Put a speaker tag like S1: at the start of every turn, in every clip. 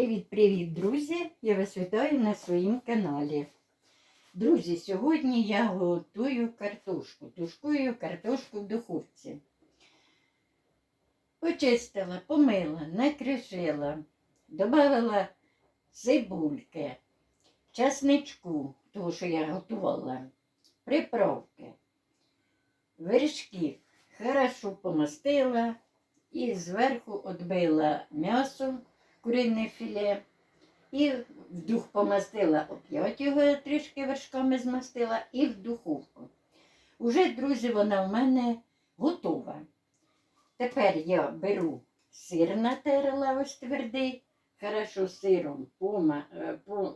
S1: Привіт-привіт, друзі! Я вас вітаю на своїм каналі. Друзі, сьогодні я готую картошку. Тушкую картошку в духовці. Почистила, помила, накришила, додала цибульки, часничку, того, що я готувала, приправки, вершків. Хорошо помастила і зверху відбила м'ясо курине філе. І в дух помастила оп'ять його трішки вершками змастила і в духовку. Уже, друзі, вона в мене готова. Тепер я беру сир натерла ось твердий, хорошо сиром пома, е, по,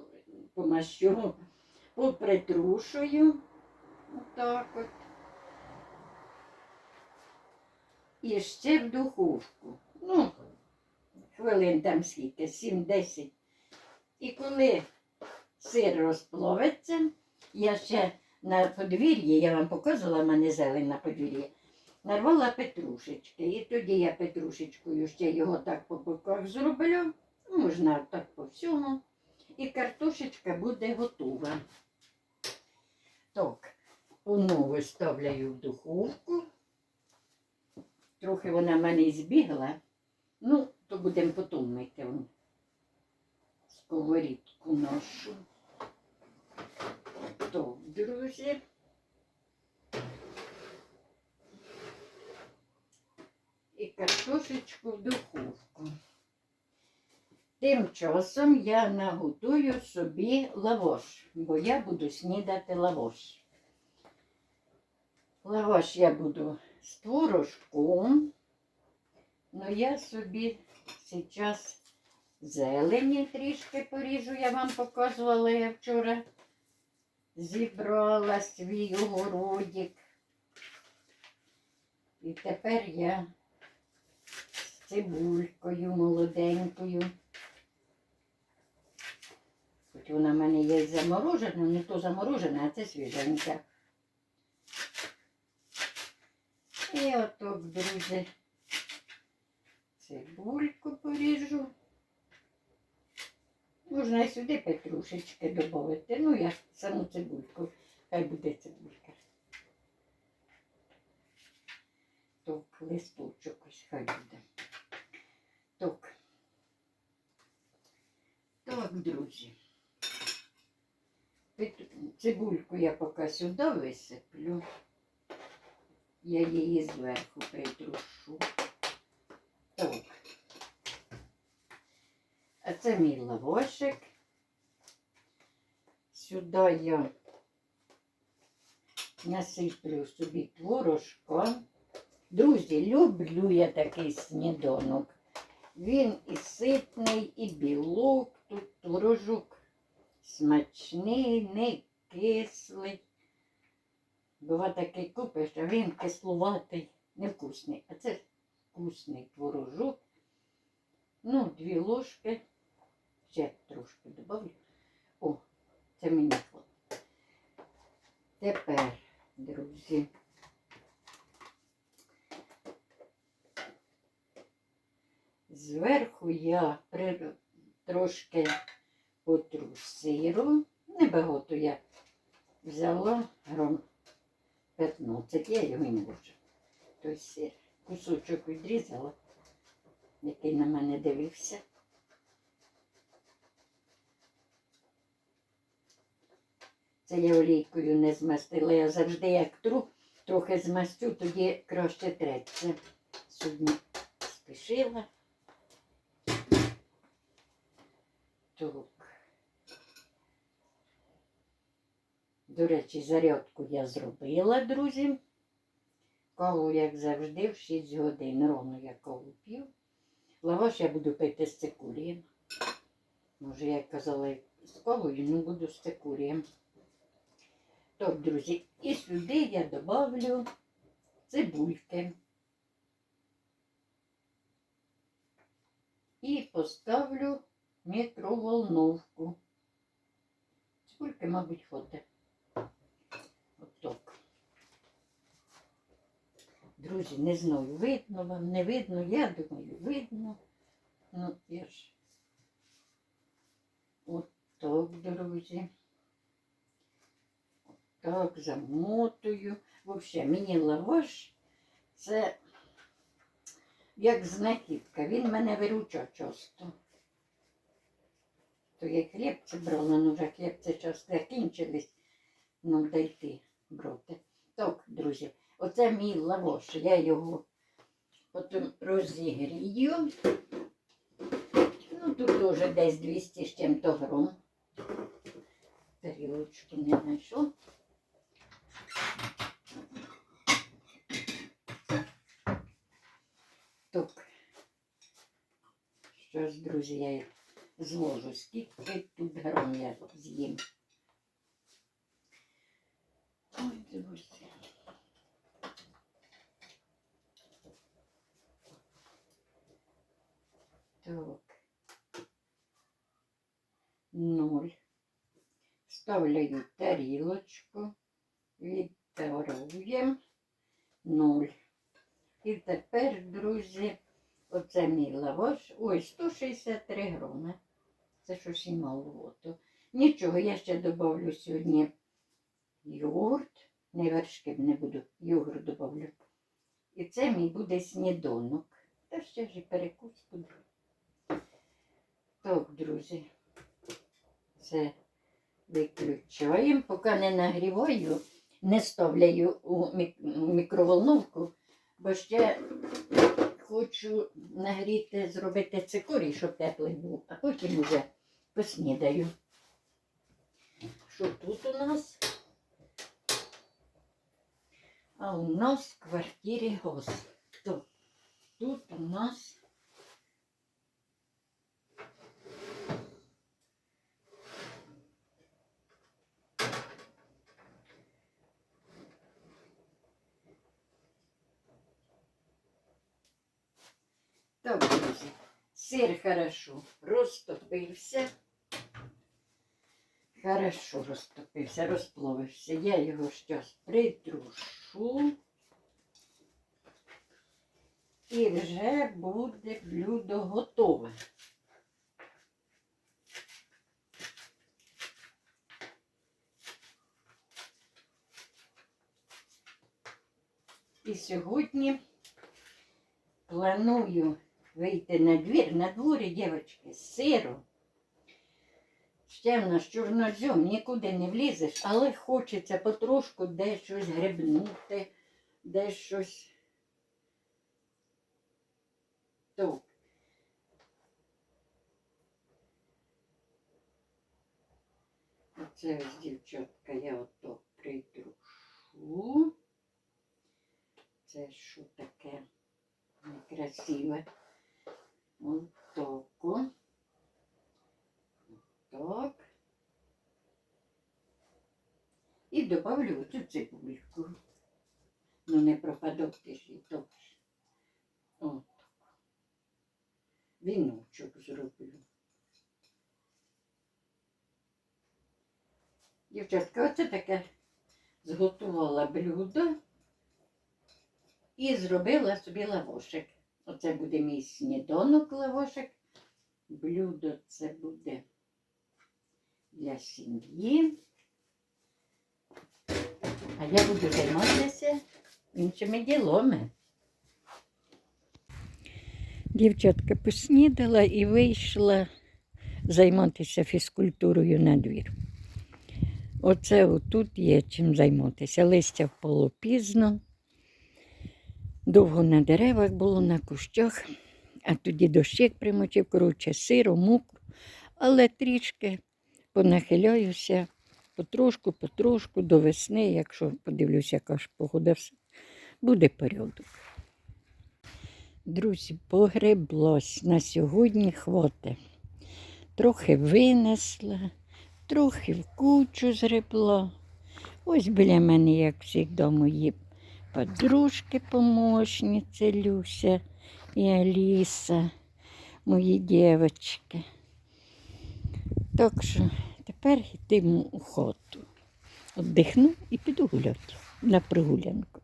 S1: помащу, попритрушую. Отак от. І ще в духовку. Ну, хвилин там скільки, 7-10. І коли сир розплавиться, я ще на подвір'ї, я вам показувала в мене зелень на подвір'ї, нарвала петрушечки. І тоді я петрушечкою ще його так по боках зроблю, можна так по всьому. І картошечка буде готова. Так, понову ставляю в духовку. Трохи вона в мене збігла. Ну, то будемо потім мити сковорідку нашу. То, друзі. І картошечку в духовку. Тим часом я наготую собі лавош, бо я буду снідати лавош. Лаваш я буду з творожком. Ну, я собі зараз зелені трішки поріжу, я вам показувала, я вчора зібрала свій огородик. І тепер я з цибулькою молоденькою. Хоч вона в мене є заморожена, не то заморожена, а це свіженька. І отак, друзі цибульку поріжу. Можна і сюди петрушечки додати. Ну, я саму цибульку, хай буде цибулька. Так, листочок ось хай буде. Так. Так, друзі. Цибульку я поки сюди висиплю. Я її зверху притрушу. Так. А це мій лавошик. Сюди я насиплю собі творожка. Друзі, люблю я такий сніданок. Він і ситний, і білок. Тут творожок смачний, не кислий. Бува такий купиш, а він кислуватий, невкусний. А це вкусний творожок. Ну, дві ложки. Ще трошки добавлю. О, це мені хватить. Тепер, друзі. Зверху я при... трошки потру сиру. Небагато я взяла грам 15, я його не можу. Той сир кусочок відрізала, який на мене дивився. Це я олійкою не змастила. Я завжди як тру, трохи змастю, тоді краще треться. Сьогодні спішила. Так. До речі, зарядку я зробила, друзі. Каву, як завжди, в 6 годин. Ровно я каву п'ю. Лаваш я буду пити з цикурієм. Може, я казала з кавою, ну буду з цикурієм. Так, друзі, і сюди я добавлю цибульки. І поставлю мікроволновку. Цибульки, мабуть, хватить. Отак. Друзі, не знаю, видно вам, не видно, я думаю, видно. Ну, я ж так, друзі. Так, замотую. Взагалі, мені лаваш це як знахідка. Він мене виручав часто. То я хлібці брала, ну вже хлібці часто закінчились. Ну, дайте брати. Так, друзі, оце мій лаваш. Я його потім розігрію. Ну, тут вже десь 200 з чим-то гром. Тарілочку не знайшов. Так. Що ж, друзі, я зложу. Скільки тут грам я з'їм. Ой, друзі. Так. Ноль. Вставляю тарілочку. Відтаруємо. Нуль. І тепер, друзі, оце мій лаваш. Ой, 163 громи. Це щось і маловато. Нічого, я ще додавлю сьогодні йогурт. Не вершки не буду, йогурт додавлю. І це мій буде сніданок. Та ще ж і перекус буду. Так, друзі. Це виключаємо. Поки не нагріваю, не ставляю у мікроволновку, бо ще хочу нагріти, зробити цикорій, щоб теплий був, а потім уже поснідаю. Що тут у нас? А у нас в квартирі гос. Тут у нас Так, друзі, сир хорошо розтопився. Хорошо розтопився, розплавився. Я його зараз притрушу. І вже буде блюдо готове. І сьогодні планую вийти на двір. На дворі, дівчатки, з сиром. Ще в нас чорнозем, нікуди не влізеш, але хочеться потрошку десь щось грибнути, десь щось. Так. Оце ось, дівчатка, я ото притрушу. Це що таке некрасиве? Отако. Так. І добавлю цю цибульку. Ну не пропадок ти ж і то. От. Віночок зроблю. Дівчатка, оце таке зготувала блюдо і зробила собі лавошик. Оце буде мій сніданок лавошик. Блюдо це буде для сім'ї. А я буду займатися іншими ділами. Дівчатка поснідала і вийшла займатися фізкультурою на двір. Оце отут є чим займатися. Листя впало пізно. Довго на деревах було, на кущах, а тоді дощик примочив, коротше, сиро, муку, але трішки понахиляюся потрошку, потрошку до весни, якщо подивлюся, яка ж погода, все, буде порядок. Друзі, погреблось на сьогодні хвоти. Трохи винесла, трохи в кучу згребла. Ось біля мене, як завжди, мої подружки помощницы Люся і Аліса, мої дівчатки. Так що тепер йтиму у хату. Отдихну і піду гуляти на прогулянку.